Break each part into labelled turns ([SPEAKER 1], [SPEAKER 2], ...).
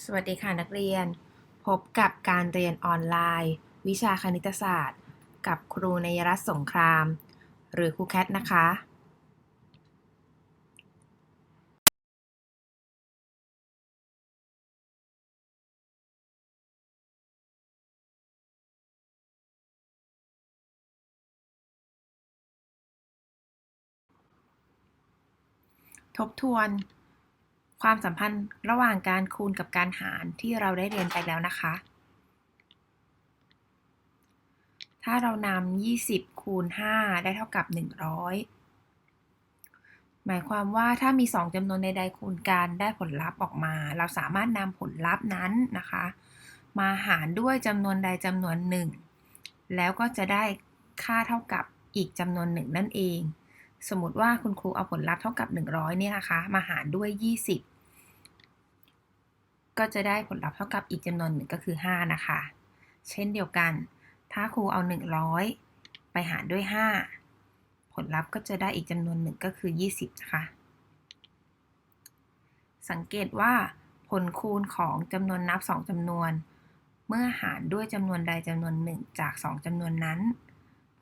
[SPEAKER 1] สวัสดีค่ะนักเรียน พบกับการเรียนออนไลน์ วิชาคณิตศาสตร์ กับครูนยรัตน์สงคราม หรือครูแคทนะคะ ทบทวน ความสัมพันธ์ระหว่างการคูณกับการหารที่เราได้เรียนไปแล้วนะคะ ถ้าเรานำ 20 คูณ 5 ได้เท่ากับ 100 หมายความว่าถ้ามี 2จำนวนใดๆคูณกันได้ผลลัพธ์ออกมา เราสามารถนำผลลัพธ์นั้นนะคะ มาหารด้วยจำนวนใดจำนวนหนึ่ง แล้วก็จะได้ค่าเท่ากับอีกจำนวนหนึ่งนั่นเองสมมติว่าคุณครูเอาผลลัพธ์เท่ากับ 100 เนี่ยนะคะ มาหารด้วย 20 ก็จะได้ผลลัพธ์เท่ากับอีกจำนวนหนึ่งก็คือ 5 นะคะ เช่นเดียวกัน ถ้าครูเอา 100 ไปหารด้วย 5 ผลลัพธ์ก็จะได้อีกจำนวนหนึ่งก็คือ 20 นะคะ สังเกตว่าผลคูณของจำนวนนับ 2จำนวน เมื่อหารด้วยจำนวนใดจำนวนหนึ่งจาก 2จำนวนนั้น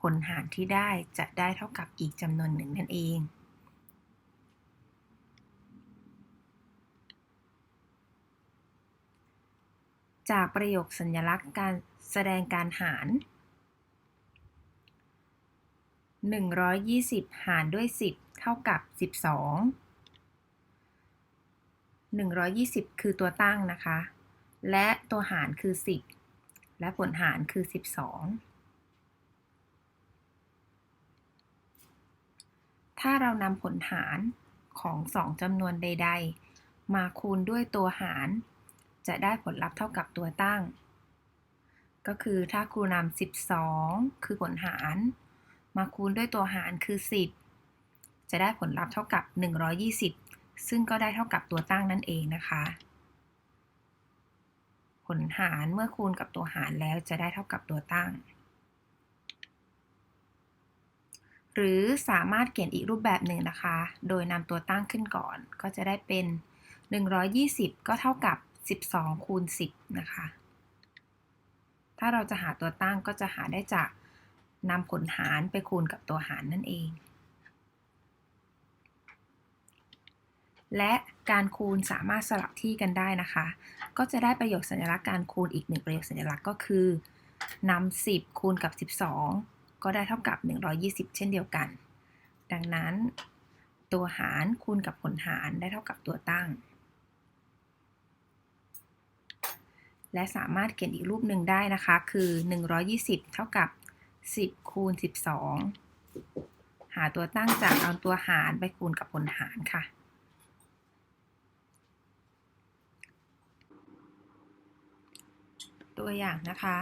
[SPEAKER 1] ผลหารที่ได้จะได้เท่ากับอีกจำนวนหนึ่งนั่นเอง จากประโยคสัญลักษณ์การแสดงการหาร 120 หารด้วย 10 เท่ากับ 12 120 คือตัวตั้งนะคะ และตัวหารคือ 10 และผลหารคือ 12ถ้าเรานำผลหารของ 2จำนวนใด ๆ มาคูณด้วยตัวหาร จะได้ผลลัพธ์เท่ากับตัวตั้ง ก็คือถ้าครูนำ12 คือผลหาร มาคูณด้วยตัวหารคือ 10 จะได้ผลลัพธ์เท่ากับ 120 ซึ่งก็ได้เท่ากับตัวตั้งนั่นเองนะคะ ผลหารเมื่อคูณกับตัวหารแล้วจะได้เท่ากับตัวตั้ง หรือสามารถเขียนอีกรูปแบบหนึ่งนะคะ โดยนำตัวตั้งขึ้นก่อน ก็จะได้เป็น 120 ก็เท่ากับ 12 คูณ 10 นะคะ ถ้าเราจะหาตัวตั้งก็จะหาได้จากนำผลหารไปคูณกับตัวหารนั่นเอง และการคูณสามารถสลับที่กันได้นะคะ ก็จะได้ประโยคสัญลักษณ์การคูณอีกหนึ่งประโยคสัญลักษณ์ก็คือนำ10 คูณกับ 12 ก็ได้เท่ากับ 120 เช่นเดียวกัน ดังนั้น ตัวหารคูณกับผลหารได้เท่ากับตัวตั้ง และสามารถเขียนอีกรูปหนึ่งได้นะคะ คือ 120 เท่ากับ 10 คูณ 12 หาตัวตั้งจากเอาตัวหารไปคูณกับผลหารค่ะ ตัวอย่างนะคะ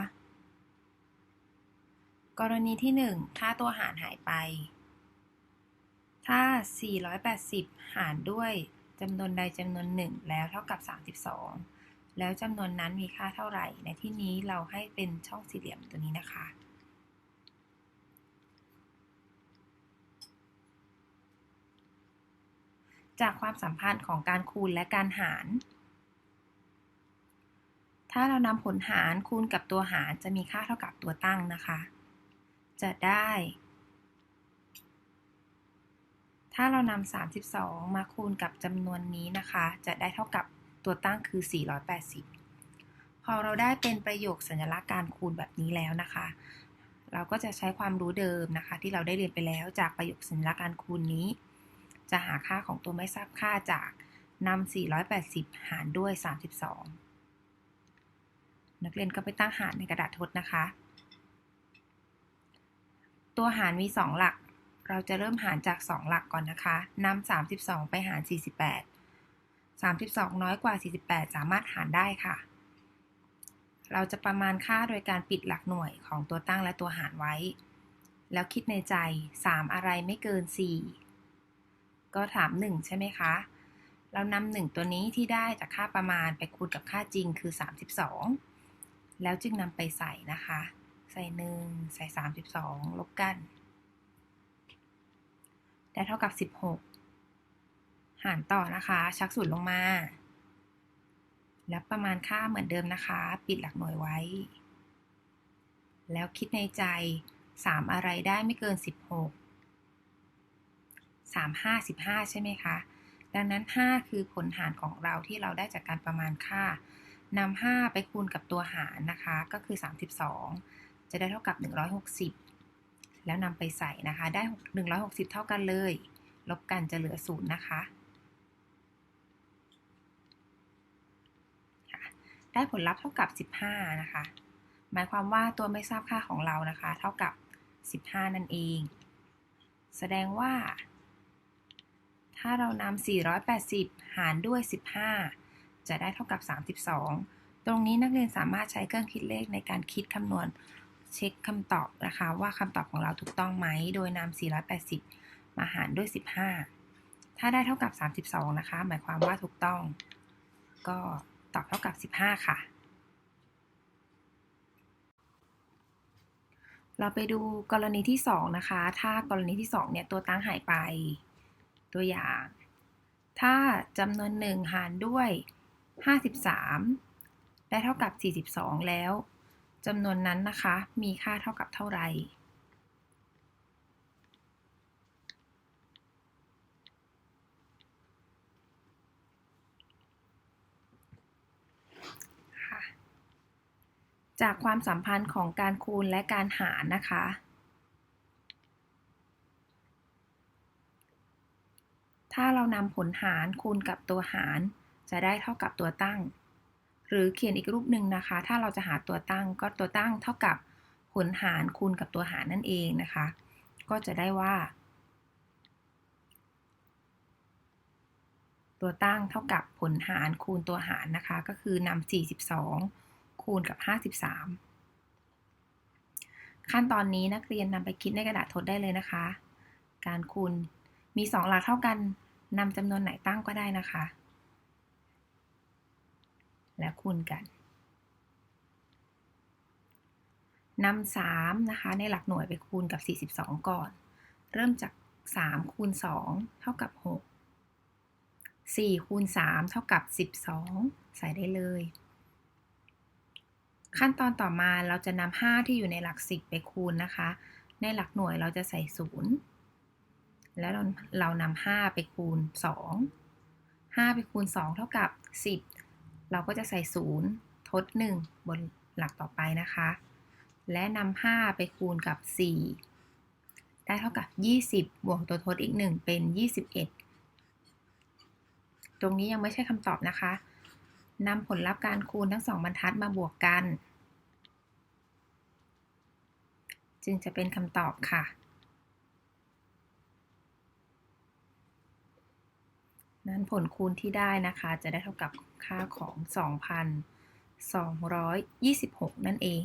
[SPEAKER 1] กรณีที่ 1 ถ้าตัวหารหายไป ถ้า 480 หารด้วยจำนวนใดจำนวนหนึ่งแล้วเท่ากับ 32 แล้วจำนวนนั้นมีค่าเท่าไหร่ ในที่นี้เราให้เป็นช่องสี่เหลี่ยมตัวนี้นะคะ จากความสัมพันธ์ของการคูณและการหาร ถ้าเรานำผลหารคูณกับตัวหารจะมีค่าเท่ากับตัวตั้งนะคะ จะได้ ถ้าเรานำ32 มาคูณกับจำนวนนี้นะคะ จะได้เท่ากับ ตัวตั้งคือ 480 พอเราได้เป็นประโยคสัญลักษณ์การคูณแบบนี้แล้วนะคะ เราก็จะใช้ความรู้เดิมนะคะ ที่เราได้เรียนไปแล้วจากประโยคสัญลักษณ์การคูณนี้ จะหาค่าของตัวไม่ทราบค่าจากนำ 480 หารด้วย 32 นักเรียนก็ไปตั้งหารในกระดาษทดนะคะ ตัวหารมี 2 หลัก เราจะเริ่มหารจาก 2 หลักก่อนนะคะนำ 32 ไปหาร 48 32 น้อยกว่า 48 สามารถหารได้ค่ะ เราจะประมาณค่าโดยการปิดหลักหน่วยของตัวตั้งและตัวหารไว้ แล้วคิดในใจ 3 อะไรไม่เกิน 4 ก็ถาม 1 ใช่ไหมคะ เรานำ1ตัวนี้ที่ได้จากค่าประมาณไปคูณกับค่าจริงคือ 32 แล้วจึงนำไปใส่นะคะ ใส่ 1 ใส่ 32 ลบกัน ได้เท่ากับ 16 หารต่อนะคะ ชักสูตรลงมา แล้วประมาณค่าเหมือนเดิมนะคะ ปิดหลักหน่วยไว้ แล้วคิดในใจ 3 อะไรได้ไม่เกิน 16 3 5 15 ใช่ไหมคะ ดังนั้น 5 คือผลหารของเราที่เราได้จากการประมาณค่านำ5ไปคูณกับตัวหารนะคะ ก็คือ 32 จะได้เท่ากับ 160 แล้วนำไปใส่นะคะ ได้ 160 เท่ากันเลย ลบกันจะเหลือ 0 นะคะ ได้ผลลัพธ์เท่ากับ 15 นะคะ หมายความว่าตัวไม่ทราบค่าของเรานะคะ เท่ากับ 15 นั่นเอง แสดงว่า ถ้าเรานำ480 หารด้วย 15 จะได้เท่ากับ 32 ตรงนี้นักเรียนสามารถใช้เครื่องคิดเลขในการคิดคำนวณเช็คคำตอบนะคะ ว่าคำตอบของเราถูกต้องไหม โดยนำ480 มาหารด้วย 15 ถ้าได้เท่ากับ 32 นะคะ หมายความว่าถูกต้องก็ ตอบเท่ากับ 15 ค่ะ เราไปดูกรณีที่ 2 นะคะ ถ้ากรณีที่ 2 เนี่ย ตัวตั้งหายไป ตัวอย่าง ถ้าจำนวนหนึ่งหารด้วย 53 ได้เท่ากับ 42 แล้วจำนวนนั้นนะคะ มีค่าเท่ากับเท่าไหร่ จากความสัมพันธ์ของการคูณและการหารนะคะ ถ้าเรานำผลหารคูณกับตัวหาร จะได้เท่ากับตัวตั้ง หรือเขียนอีกรูปหนึ่งนะคะ ถ้าเราจะหาตัวตั้งก็ตัวตั้งเท่ากับผลหารคูณกับตัวหารนั่นเองนะคะ ก็จะได้ว่า ตัวตั้งเท่ากับผลหารคูณตัวหารนะคะ ก็คือนำ42 คูณกับ 53 ขั้นตอนนี้นักเรียนนำไปคิดในกระดาษทดได้เลยนะคะ การคูณมี 2 หลักเท่ากันนำจำนวนไหนตั้งก็ได้นะคะ และคูณกันนำ3นะคะในหลักหน่วยไปคูณกับ 42 ก่อน เริ่มจาก 3 คูณ 2 เท่ากับ 6 4 คูณ 3 เท่ากับ 12 ใส่ได้เลย ขั้นตอนต่อมาเราจะนำ5ที่อยู่ในหลัก10ไปคูณนะคะ ในหลักหน่วยเราจะใส่ 0 แล้วเราเรานำ5ไปคูณ 2 5 ไปคูณ 2 เท่ากับ 10 เราก็จะใส่ 0 ทด 1 บนหลักต่อไปนะคะ และนำ5ไปคูณกับ 4 ได้เท่ากับ 20 บวกตัวทดอีก 1 เป็น 21 ตรงนี้ยังไม่ใช่คำตอบนะคะ นำผลลัพธ์การคูณทั้งสองบรรทัดมาบวกกัน จึงจะเป็นคำตอบค่ะ นั้นผลคูณที่ได้นะคะ จะได้เท่ากับค่าของ 2,226 นั่นเอง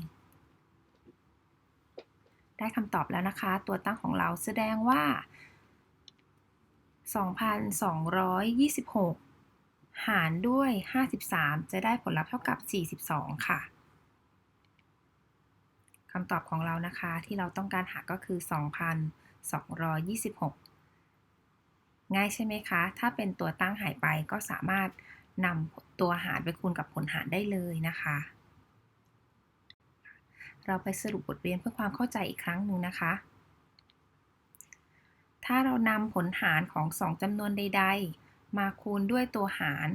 [SPEAKER 1] ได้คำตอบแล้วนะคะ ตัวตั้งของเราแสดงว่า 2,226 หารด้วย 53 จะได้ผลลัพธ์เท่ากับ 42 ค่ะคำตอบของเรานะคะที่เราต้องการหาก็คือ 2,226 ง่ายใช่ไหมคะ ถ้าเป็นตัวตั้งหายไปก็สามารถนำตัวหารไปคูณกับผลหารได้เลยนะคะ เราไปสรุปบทเรียนเพื่อความเข้าใจอีกครั้งหนึ่งนะคะ ถ้าเรานำผลหารของ 2จำนวนใด ๆ มาคูณด้วยตัวหาร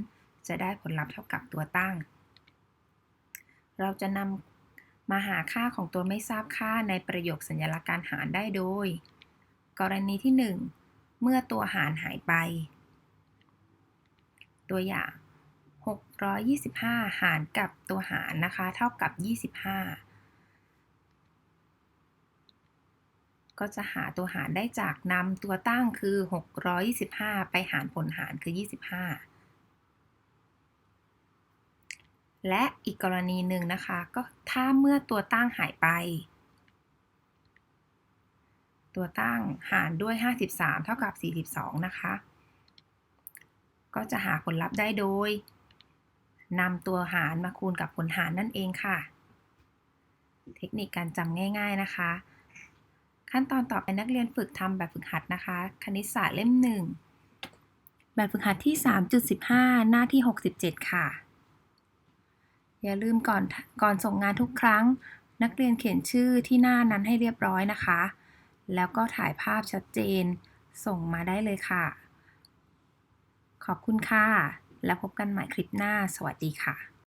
[SPEAKER 1] จะได้ผลลัพธ์เท่ากับตัวตั้ง เราจะนำมาหาค่าของตัวไม่ทราบค่าในประโยคสัญลักษณ์การหารได้โดย กรณีที่ 1 เมื่อตัวหารหายไป ตัวอย่าง 625 หารกับตัวหารนะคะ เท่ากับ 25 ก็จะหาตัวหารได้จากนำตัวตั้งคือ 625 ไปหารผลหารคือ 25 และอีกกรณีหนึ่งนะคะ ก็ถ้าเมื่อตัวตั้งหายไป ตัวตั้งหารด้วย 53 เท่ากับ 42 นะคะ ก็จะหาผลลัพธ์ได้โดยนำตัวหารมาคูณกับผลหารนั่นเองค่ะ เทคนิคการจำง่าย ๆนะคะ ขั้นตอนต่อไปนักเรียนฝึกทำแบบฝึกหัดนะคะ คณิตศาสตร์เล่มหนึ่งแบบฝึกหัดที่ 3.15 หน้าที่ 67 ค่ะ อย่าลืมก่อนก่อนส่งงานทุกครั้ง นักเรียนเขียนชื่อที่หน้านั้นให้เรียบร้อยนะคะ แล้วก็ถ่ายภาพชัดเจน ส่งมาได้เลยค่ะ ขอบคุณค่ะ แล้วพบกันใหม่คลิปหน้า สวัสดีค่ะ